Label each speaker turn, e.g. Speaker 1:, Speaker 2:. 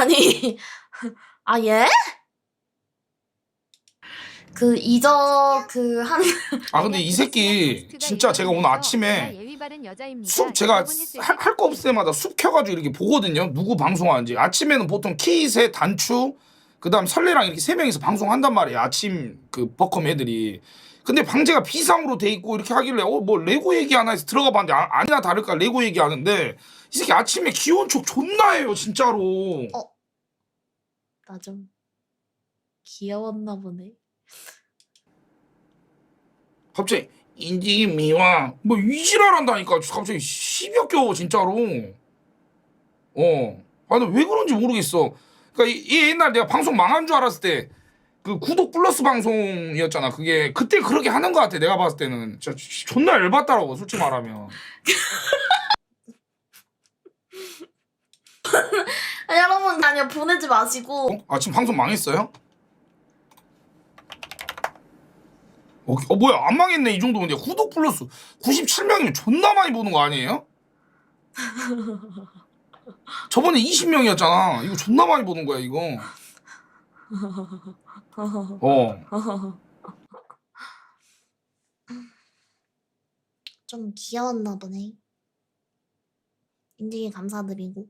Speaker 1: 아니 아 예? 그 이저 그 한
Speaker 2: 아 근데 이 새끼 진짜 제가 오늘 아침에 숲 제가 할 거 없을 때마다 숲 켜가지고 이렇게 보거든요. 누구 방송하는지. 아침에는 보통 키세 단추 그다음 설레랑 이렇게 세 명이서 방송한단 말이에요. 아침 그 버컴 애들이. 근데 방제가 비상으로 돼 있고 이렇게 하길래 어 뭐 레고 얘기하나 해서 들어가 봤는데 아, 아니나 다를까 레고 얘기하는데 이 새끼 아침에 기온 촉 존나 해요 진짜로.
Speaker 1: 어. 나 좀 귀여웠나 보네.
Speaker 2: 갑자기 인디 미화 뭐 이지랄한다니까 갑자기 시비어 겨워 진짜로 어 아니 왜 그런지 모르겠어 그러니까 이, 이 옛날 내가 방송 망한 줄 알았을 때 그 구독 플러스 방송이었잖아 그게 그때 그렇게 하는 것 같아 내가 봤을 때는 진짜 존나 열받더라고 솔직히 말하면
Speaker 1: 아, 여러분 아니요 보내지 마시고
Speaker 2: 어? 아 지금 방송 망했어요? 어, 어 뭐야 안 망했네 이 정도면 구독 플러스 97명이면 존나 많이 보는 거 아니에요? 저번에 20명이었잖아 이거 존나 많이 보는 거야 이거 어
Speaker 1: 좀 귀여웠나 보네. 인증이 감사드리고.